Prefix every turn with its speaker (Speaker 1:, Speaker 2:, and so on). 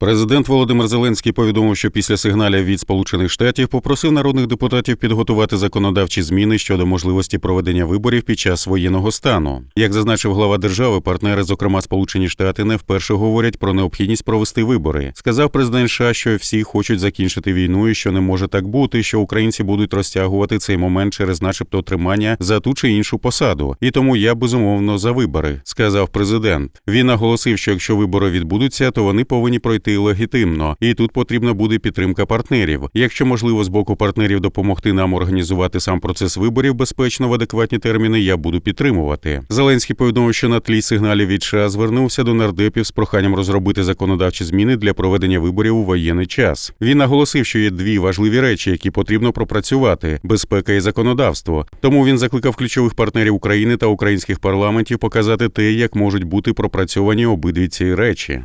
Speaker 1: Президент Володимир Зеленський повідомив, що після сигналів від Сполучених Штатів попросив народних депутатів підготувати законодавчі зміни щодо можливості проведення виборів під час воєнного стану. Як зазначив глава держави, партнери, зокрема Сполучені Штати, не вперше говорять про необхідність провести вибори. Сказав президент США, що всі хочуть закінчити війну, і що не може так бути, що українці будуть розтягувати цей момент через, начебто, тримання за ту чи іншу посаду. І тому я безумовно за вибори, сказав президент. Він наголосив, що якщо вибори відбудуться, то вони повинні пройти легітимно, і тут потрібна буде підтримка партнерів. Якщо можливо з боку партнерів допомогти нам організувати сам процес виборів безпечно в адекватні терміни, я буду підтримувати. Зеленський повідомив, що на тлі сигналів від США звернувся до нардепів з проханням розробити законодавчі зміни для проведення виборів у воєнний час. Він наголосив, що є дві важливі речі, які потрібно пропрацювати: безпека і законодавство. Тому він закликав ключових партнерів України та українських парламентів показати те, як можуть бути пропрацьовані обидві ці речі.